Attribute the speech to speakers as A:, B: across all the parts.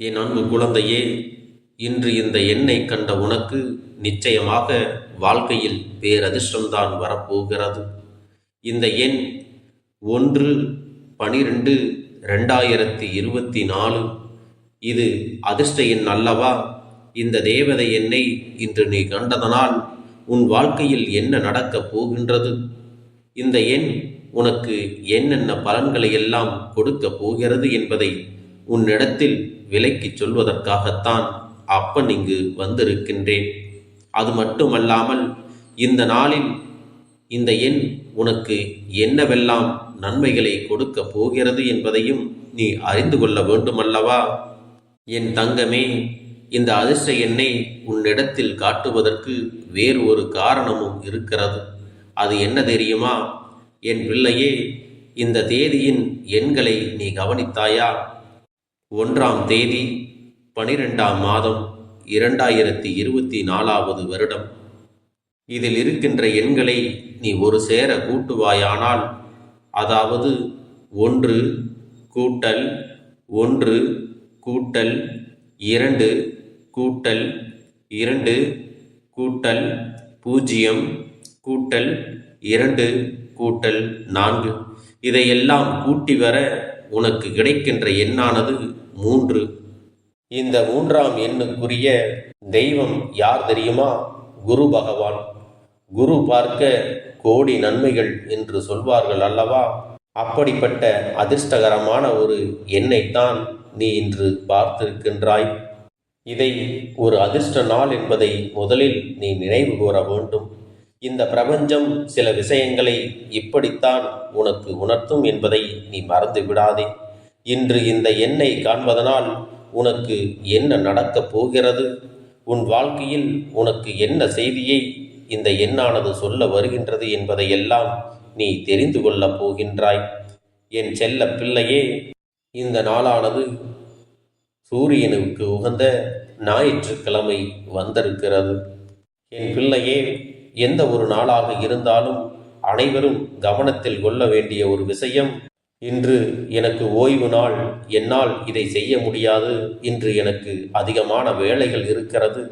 A: என் அன்பு குழந்தையே இன்று இந்த எண்ணை கண்ட உனக்கு நிச்சயமாக வாழ்க்கையில் பேரதிர்ஷ்டம்தான் வரப்போகிறது. இந்த எண் ஒன்று பனிரெண்டு ரெண்டாயிரத்தி இருபத்தி நாலு. இது அதிர்ஷ்ட எண் அல்லவா? இந்த தேவதை எண்ணை இன்று நீ கண்டதனால் உன் வாழ்க்கையில் என்ன நடக்கப் போகின்றது? இந்த எண் உனக்கு என்னென்ன பலன்களை எல்லாம் கொடுக்கப் போகிறது என்பதை உன்னிடத்தில் விலைக்குச் சொல்வதற்காகத்தான் அப்பன் இங்கு வந்திருக்கின்றேன். அது மட்டுமல்லாமல் இந்த நாளில் இந்த எண் உனக்கு என்னவெல்லாம் நன்மைகளை கொடுக்கப் போகிறது என்பதையும் நீ அறிந்து கொள்ள வேண்டுமல்லவா? என் தங்கமே இந்த அதிர்ஷ்ட எண்ணை உன்னிடத்தில் காட்டுவதற்கு வேறு ஒரு காரணமும் இருக்கிறது. அது என்ன தெரியுமா? என் பிள்ளையே இந்த தேதியின் எண்களை நீ கவனித்தாயா? ஒன்றாம் தேதி பனிரெண்டாம் மாதம் இரண்டாயிரத்தி இருபத்தி நாலாவது வருடம். இதில் இருக்கின்ற எண்களை நீ ஒரு சேர கூட்டுவாயானால் அதாவது ஒன்று கூட்டல் ஒன்று கூட்டல் இரண்டு கூட்டல் இரண்டு கூட்டல் பூஜ்ஜியம் கூட்டல் இரண்டு கூட்டல் நான்கு. இதையெல்லாம் கூட்டி வர உனக்கு கிடைக்கின்ற எண்ணானது மூன்று. இந்த மூன்றாம் எண்ணுக்குரிய தெய்வம் யார் தெரியுமா? குரு பகவான். குரு பார்க்க கோடி நன்மைகள் என்று சொல்வார்கள் அல்லவா? அப்படிப்பட்ட அதிர்ஷ்டகரமான ஒரு எண்ணைத்தான் நீ இன்று பார்த்திருக்கின்றாய். இதை ஒரு அதிர்ஷ்ட நாள் என்பதை முதலில் நீ நினைவு கூற வேண்டும். இந்த பிரபஞ்சம் சில விஷயங்களை இப்படித்தான் உனக்கு உணர்த்தும் என்பதை நீ மறந்து விடாதே. இன்று இந்த எண்ணை காண்பதனால் உனக்கு என்ன நடக்கப் போகிறது? உன் வாழ்க்கையில் உனக்கு என்ன செய்தியை இந்த எண்ணானது சொல்ல வருகின்றது என்பதையெல்லாம் நீ தெரிந்து கொள்ளப் போகின்றாய். என் செல்ல பிள்ளையே இந்த நாளானது சூரியனுக்கு உகந்த ஞாயிற்றுக்கிழமை வந்திருக்கிறது. என் பிள்ளையே எந்த ஒரு நாளாக இருந்தாலும் அனைவரும் கவனத்தில் கொள்ள வேண்டிய ஒரு விஷயம் இன்று எனக்கு ஓய்வு நாள் என்னால் இதை செய்ய முடியாது. இன்று எனக்கு அதிகமான வேலைகள் இருக்கிறது.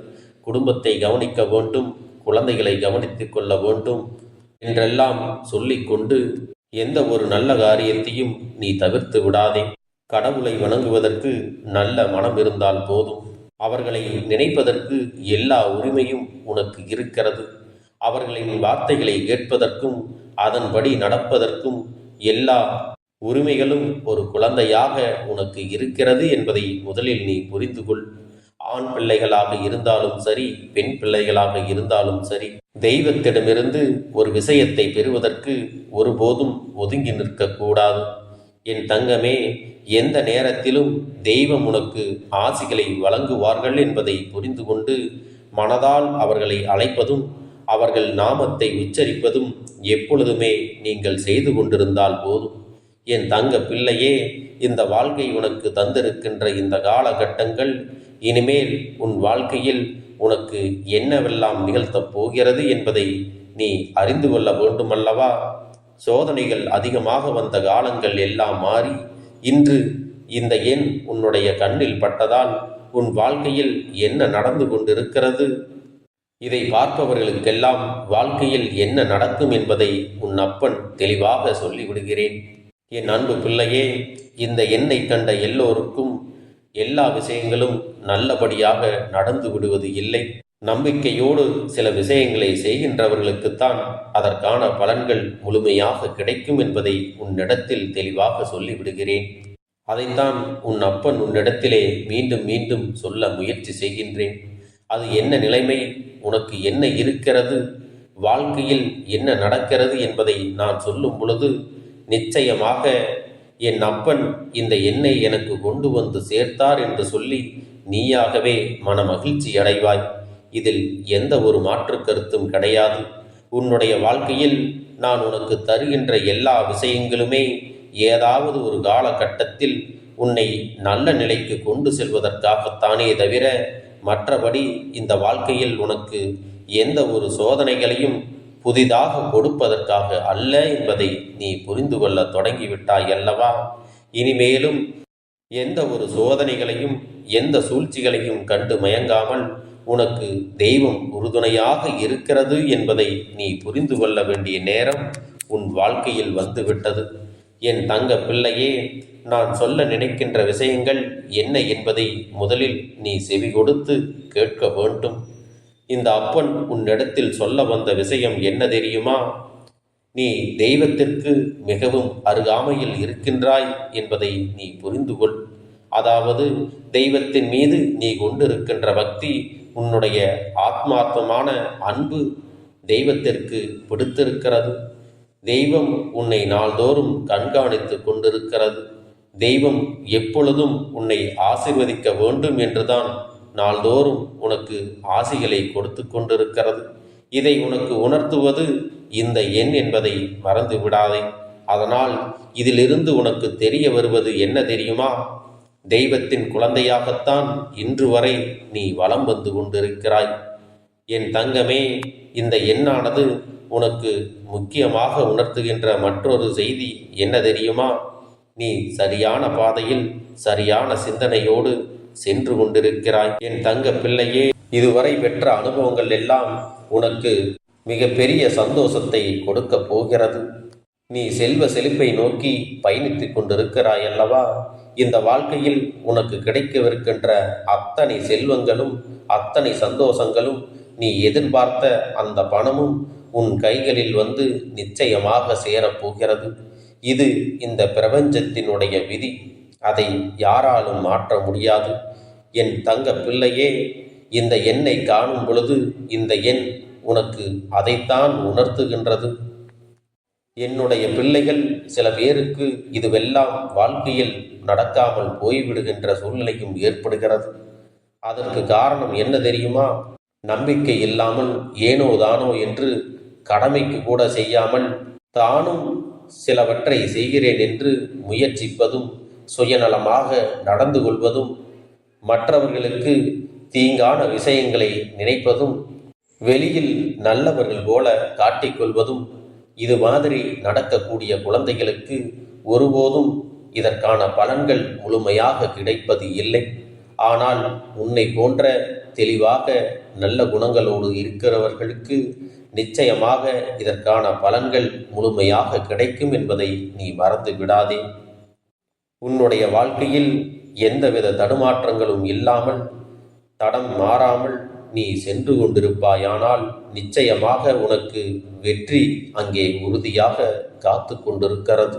A: குடும்பத்தை கவனிக்க வேண்டும் குழந்தைகளை கவனித்துக் கொள்ள வேண்டும் என்றெல்லாம் சொல்லிக்கொண்டு எந்த ஒரு நல்ல காரியத்தையும் நீ தவிர்த்து விடாதே. கடவுளை வணங்குவதற்கு நல்ல மனம் இருந்தால் போதும். அவர்களை நினைப்பதற்கு எல்லா உரிமையும் உனக்கு இருக்கிறது. அவர்களின் வார்த்தைகளை கேட்பதற்கும் அதன்படி நடப்பதற்கும் எல்லா உரிமைகளும் ஒரு குழந்தையாக உனக்கு இருக்கிறது என்பதை முதலில் நீ புரிந்து கொள். ஆண் பிள்ளைகளாக இருந்தாலும் சரி பெண் பிள்ளைகளாக இருந்தாலும் சரி தெய்வத்திடமிருந்து ஒரு விஷயத்தை பெறுவதற்கு ஒருபோதும் ஒதுங்கி நிற்கக்கூடாது. என் தங்கமே எந்த நேரத்திலும் தெய்வம் உனக்கு ஆசிகளை வழங்குவார்கள் என்பதை புரிந்து கொண்டு மனதால் அவர்களை அழைப்பதும் அவர்கள் நாமத்தை உச்சரிப்பதும் எப்பொழுதுமே நீங்கள் செய்து கொண்டிருந்தால் போதும். என் தங்க பிள்ளையே இந்த வாழ்க்கை உனக்கு தந்திருக்கின்ற இந்த காலகட்டங்கள் இனிமேல் உன் வாழ்க்கையில் உனக்கு என்னவெல்லாம் நிகழ்த்தப் போகிறது என்பதை நீ அறிந்து கொள்ள வேண்டுமல்லவா? சோதனைகள் அதிகமாக வந்த காலங்கள் எல்லாம் மாறி இன்று இந்த எண் உன்னுடைய கண்ணில் பட்டதால் உன் வாழ்க்கையில் என்ன நடந்து கொண்டிருக்கிறது? இதை பார்ப்பவர்களுக்கெல்லாம் வாழ்க்கையில் என்ன நடக்கும் என்பதை உன் அப்பன் தெளிவாக சொல்லிவிடுகிறேன். என் அன்பு பிள்ளையே இந்த எண்ணை கண்ட எல்லோருக்கும் எல்லா விஷயங்களும் நல்லபடியாக நடந்து விடுவது இல்லை. நம்பிக்கையோடு சில விஷயங்களை செய்கின்றவர்களுக்குத்தான் அதற்கான பலன்கள் முழுமையாக கிடைக்கும் என்பதை உன்னிடத்தில் தெளிவாக சொல்லிவிடுகிறேன். அதைத்தான் உன் அப்பன் உன்னிடத்திலே மீண்டும் மீண்டும் சொல்ல முயற்சி செய்கின்றேன். அது என்ன நிலைமை? உனக்கு என்ன இருக்கிறது? வாழ்க்கையில் என்ன நடக்கிறது என்பதை நான் சொல்லும் பொழுது நிச்சயமாக என் அப்பன் இந்த எண்ணெய் எனக்கு கொண்டு வந்து சேர்த்தார் என்று சொல்லி நீயாகவே மன மகிழ்ச்சி அடைவாய். இதில் எந்த ஒரு மாற்று கருத்தும் கிடையாது. உன்னுடைய வாழ்க்கையில் நான் உனக்கு தருகின்ற எல்லா விஷயங்களுமே ஏதாவது ஒரு காலகட்டத்தில் உன்னை நல்ல நிலைக்கு கொண்டு செல்வதற்காகத்தானே தவிர மற்றபடி இந்த வாழ்க்கையில் உனக்கு எந்த ஒரு சோதனைகளையும் புதிதாக கொடுப்பதற்காக அல்ல என்பதை நீ புரிந்து கொள்ள தொடங்கிவிட்டாய் அல்லவா? இனிமேலும் எந்த ஒரு சோதனைகளையும் எந்த சூழ்ச்சிகளையும் கண்டு மயங்காமல் உனக்கு தெய்வம் உறுதுணையாக இருக்கிறது என்பதை நீ புரிந்து கொள்ள வேண்டிய நேரம் உன் வாழ்க்கையில் வந்துவிட்டது. என் தங்க பிள்ளையே நான் சொல்ல நினைக்கின்ற விஷயங்கள் என்ன என்பதை முதலில் நீ செவி கொடுத்து கேட்க வேண்டும். இந்த அப்பன் உன்னிடத்தில் சொல்ல வந்த விஷயம் என்ன தெரியுமா? நீ தெய்வத்திற்கு மிகவும் அருகாமையில் இருக்கின்றாய் என்பதை நீ புரிந்து கொள் அதாவது தெய்வத்தின் மீது நீ கொண்டிருக்கின்ற பக்தி உன்னுடைய ஆத்மார்த்தமான அன்பு தெய்வத்திற்கு பிடித்திருக்கிறது. தெய்வம் உன்னை நாள்தோறும் கண்காணித்து கொண்டிருக்கிறது. தெய்வம் எப்பொழுதும் உன்னை ஆசிர்வதிக்க வேண்டும் என்றுதான் நாள்தோறும் உனக்கு ஆசிகளை கொடுத்து கொண்டிருக்கிறது. இதை உனக்கு உணர்த்துவது இந்த எண் என்பதை மறந்து விடாதே. அதனால் இதிலிருந்து உனக்கு தெரிய வருவது என்ன தெரியுமா? தெய்வத்தின் குழந்தையாகத்தான் இன்று வரை நீ வலம் வந்து கொண்டிருக்கிறாய். என் தங்கமே இந்த எண்ணானது உனக்கு முக்கியமாக உணர்த்துகின்ற மற்றொரு செய்தி என்ன தெரியுமா? நீ சரியான பாதையில் சரியான சிந்தனையோடு சென்று கொண்டிருக்கிறாய். என் தங்க பிள்ளையே இதுவரை பெற்ற அனுபவங்கள் எல்லாம் உனக்கு மிகப்பெரிய சந்தோஷத்தை கொடுக்க போகிறது. நீ செல்வ செழிப்பை நோக்கி பயணித்துக் கொண்டிருக்கிறாய் அல்லவா? இந்த வாழ்க்கையில் உனக்கு கிடைக்கவிருக்கின்ற அத்தனை செல்வங்களும் அத்தனை சந்தோஷங்களும் நீ எதிர்பார்த்த அந்த பணமும் உன் கைகளில் வந்து நிச்சயமாக சேரப்போகிறது இது இந்த பிரபஞ்சத்தினுடைய விதி. அதை யாராலும் மாற்ற முடியாது. என் தங்க பிள்ளையே இந்த எண்ணை காணும் பொழுது இந்த எண் உனக்கு அதைத்தான் உணர்த்துகின்றது. என்னுடைய பிள்ளைகள் சில பேருக்கு இதுவெல்லாம் வாழ்க்கையில் நடக்காமல் போய்விடுகின்ற சூழ்நிலையும் ஏற்படுகிறது. அதற்கு காரணம் என்ன தெரியுமா? நம்பிக்கை இல்லாமல் ஏனோ தானோ என்று கடமைக்கு கூட செய்யாமல் தானும் சிலவற்றை செய்கிறேன் என்று முயற்சிப்பதும் சுயநலமாக நடந்து கொள்வதும் மற்றவர்களுக்கு தீங்கான விஷயங்களை நினைப்பதும் வெளியில் நல்லவர்கள் போல காட்டிக்கொள்வதும் இது மாதிரி நடக்கக்கூடிய குழந்தைகளுக்கு ஒருபோதும் இதற்கான பலன்கள் முழுமையாக கிடைப்பது இல்லை. ஆனால் உன்னை போன்ற தெளிவாக நல்ல குணங்களோடு இருக்கிறவர்களுக்கு நிச்சயமாக இதற்கான பலன்கள் முழுமையாக கிடைக்கும் என்பதை நீ மறந்து விடாதே. உன்னுடைய வாழ்க்கையில் எந்தவித தடுமாற்றங்களும் இல்லாமல் தடம் மாறாமல் நீ சென்று கொண்டிருப்பாயானால் நிச்சயமாக உனக்கு வெற்றி அங்கே உறுதியாக காத்து கொண்டிருக்கிறது.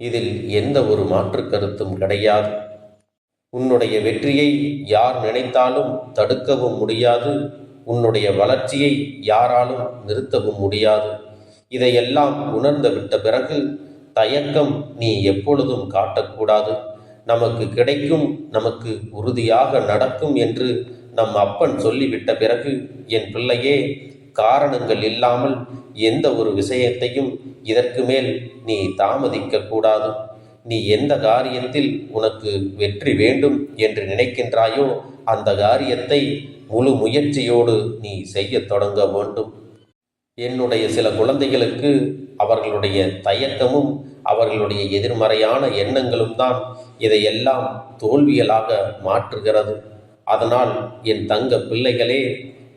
A: இதில் எந்த ஒரு மாற்று கருத்தும் கிடையாது. உன்னுடைய வெற்றியை யார் நினைத்தாலும் தடுக்கவும் முடியாது. உன்னுடைய வளர்ச்சியை யாராலும் நிறுத்தவும் முடியாது. இதையெல்லாம் உணர்ந்து விட்ட பிறகு தயக்கம் நீ எப்பொழுதும் காட்டக்கூடாது. நமக்கு கிடைக்கும் நமக்கு உறுதியாக நடக்கும் என்று நம் அப்பன் சொல்லிவிட்ட பிறகு என் பிள்ளையே காரணங்கள் இல்லாமல் எந்த ஒரு விஷயத்தையும் இதற்கு மேல் நீ தாமதிக்க கூடாது. நீ எந்த காரியத்தில் உனக்கு வெற்றி வேண்டும் என்று நினைக்கின்றாயோ அந்த காரியத்தை முழு முயற்சியோடு நீ செய்யத் தொடங்க வேண்டும். என்னுடைய சில குழந்தைகளுக்கு அவர்களுடைய தயக்கமும் அவர்களுடைய எதிர்மறையான எண்ணங்களும் தான் இதையெல்லாம் தோல்வியலாக மாற்றுகிறது. அதனால் என் தங்க பிள்ளைகளே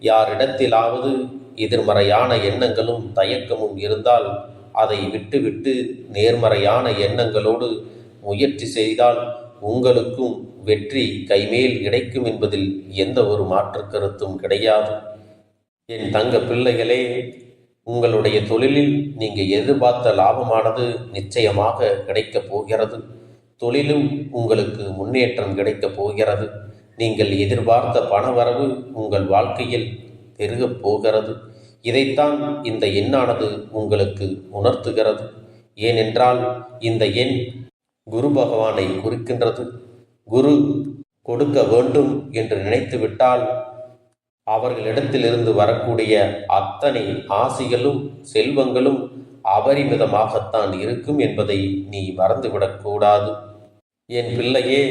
A: யாரிடத்திலாவது எதிர்மறையான எண்ணங்களும் தயக்கமும் இருந்தால் அதை விட்டுவிட்டு நேர்மறையான எண்ணங்களோடு முயற்சி செய்தால் உங்களுக்கும் வெற்றி கைமேல் கிடைக்கும் என்பதில் எந்த ஒரு மாற்று கருத்தும் கிடையாது. என் தங்க பிள்ளைகளே உங்களுடைய தொழிலில் நீங்கள் எதிர்பார்த்த லாபமானது நிச்சயமாக கிடைக்கப் போகிறது. தொழிலும் உங்களுக்கு முன்னேற்றம் கிடைக்கப் போகிறது. நீங்கள் எதிர்பார்த்த பணவரவு உங்கள் வாழ்க்கையில் பெருகப் போகிறது. இதைத்தான் இந்த எண்ணானது உங்களுக்கு உணர்த்துகிறது. ஏனென்றால் இந்த எண் குரு பகவானை குறிக்கின்றது. குரு கொடுக்க வேண்டும் என்று நினைத்துவிட்டால் அவர்களிடத்திலிருந்து வரக்கூடிய அத்தனை ஆசிகளும் செல்வங்களும் அபரிமிதமாகத்தான் இருக்கும் என்பதை நீ மறந்துவிடக்கூடாது என் பிள்ளையே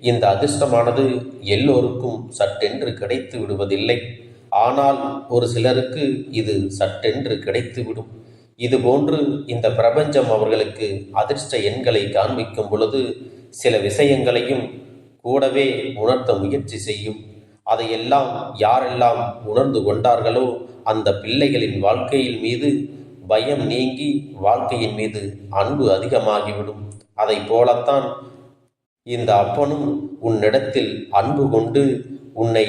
A: இந்த அதிர்ஷ்டமானது எல்லோருக்கும் சட்டென்று கிடைத்து விடுவதில்லை. ஆனால் ஒரு சிலருக்கு இது சட்டென்று கிடைத்துவிடும் இதுபோன்று இந்த பிரபஞ்சம் அவர்களுக்கு அதிர்ஷ்ட எண்களை காண்பிக்கும் பொழுது சில விஷயங்களையும் கூடவே உணர்த்த முயற்சி செய்யும். அதையெல்லாம் யாரெல்லாம் உணர்ந்து கொண்டார்களோ அந்த பிள்ளைகளின் வாழ்க்கையின் மீது பயம் நீங்கி வாழ்க்கையின் மீது அன்பு அதிகமாகிவிடும். அதை போலத்தான் இந்த அப்பனும் உன்னிடத்தில் அன்பு கொண்டு உன்னை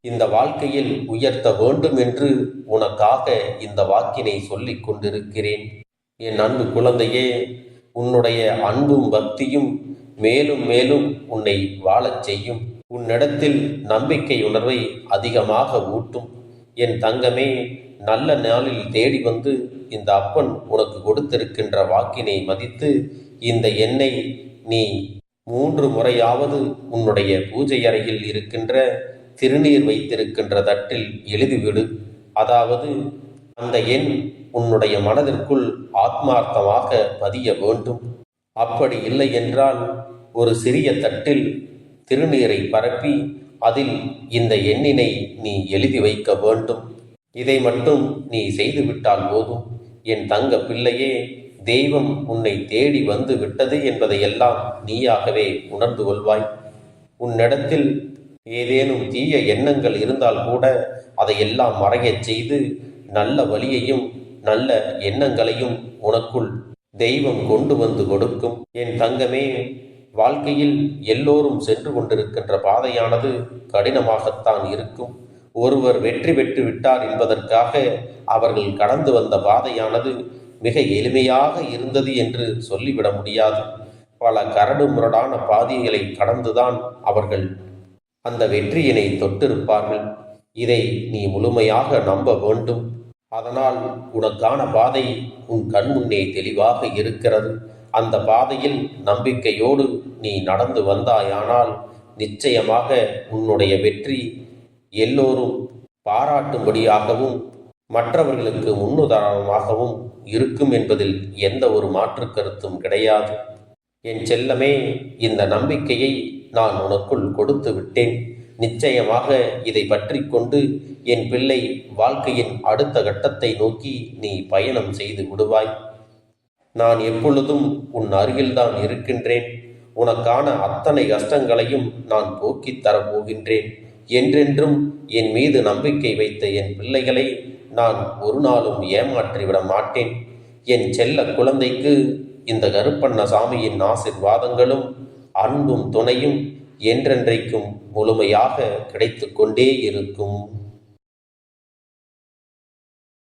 A: இந்த வாழ்க்கையில் உயர்த்த வேண்டும் என்று உனக்காக இந்த வாக்கினை சொல்லிக் கொண்டிருக்கிறேன். என் அன்பு குழந்தையே உன்னுடைய அன்பும் பக்தியும் மேலும் மேலும் உன்னை வாழச் செய்யும். உன்னிடத்தில் நம்பிக்கை உணர்வை அதிகமாக ஊட்டும். என் தங்கமே நல்ல நாளில் தேடி வந்து இந்த அப்பன் உனக்கு கொடுத்திருக்கின்ற வாக்கினை மதித்து இந்த எண்ணெய் நீ மூன்று முறையாவது உன்னுடைய பூஜை அறையில் இருக்கின்ற திருநீர் வைத்திருக்கின்ற தட்டில் எழுதிவிடு. அதாவது அந்த எண் உன்னுடைய மனதிற்குள் ஆத்மார்த்தமாக பதிய வேண்டும். அப்படி இல்லை என்றால் ஒரு சிறிய தட்டில் திருநீரை பரப்பி அதில் இந்த எண்ணினை நீ எழுதி வைக்க வேண்டும். இதை மட்டும் நீ செய்துவிட்டால் போதும். என் தங்க பிள்ளையே தெய்வம் உன்னை தேடி வந்து விட்டது என்பதையெல்லாம் நீயாகவே உணர்ந்து கொள்வாய். உன்னிடத்தில் ஏதேனும் தீய எண்ணங்கள் இருந்தால் கூட அதையெல்லாம் மறையச் செய்து நல்ல வழியையும் நல்ல எண்ணங்களையும் உனக்குள் தெய்வம் கொண்டு வந்து கொடுக்கும். என் தங்கமே வாழ்க்கையில் எல்லோரும் சென்று கொண்டிருக்கின்ற பாதையானது கடினமாகத்தான் இருக்கும். ஒருவர் வெற்றி பெற்று விட்டார் என்பதற்காக அவர்கள் கடந்து வந்த பாதையானது மிக எளிமையாக இருந்தது என்று சொல்லிவிட முடியாது. பல கரடு முரடான பாதைகளை கடந்துதான் அவர்கள் அந்த வெற்றியினை தொட்டிருப்பார்கள். இதை நீ முழுமையாக நம்ப வேண்டும். அதனால் உனக்கான பாதை உன் கண் முன்னே தெளிவாக இருக்கிறது. அந்த பாதையில் நம்பிக்கையோடு நீ நடந்து வந்தாயானால் நிச்சயமாக உன்னுடைய வெற்றி எல்லோரும் பாராட்டும்படியாகவும் மற்றவர்களுக்கு முன்னுதாரணமாகவும் இருக்கும் என்பதில் எந்த ஒரு மாற்று கருத்தும் கிடையாது. என் செல்லமே இந்த நம்பிக்கையை நான் உனக்குள் கொடுத்து விட்டேன். நிச்சயமாக இதை பற்றி கொண்டு என் பிள்ளை வாழ்க்கையின் அடுத்த கட்டத்தை நோக்கி நீ பயணம் செய்து விடுவாய். நான் எப்பொழுதும் உன் அருகில்தான் இருக்கின்றேன். உனக்கான அத்தனை கஷ்டங்களையும் நான் போக்கித் தரப்போகின்றேன். என்றென்றும் என் மீது நம்பிக்கை வைத்த என் பிள்ளைகளை நான் ஒரு நாளும் ஏமாற்றிவிட மாட்டேன். என் செல்ல குழந்தைக்கு இந்த கருப்பண்ண சாமியின் ஆசிர்வாதங்களும் அன்பும் துணையும் என்றென்றைக்கும் முழுமையாக கிடைத்து கொண்டே இருக்கும்.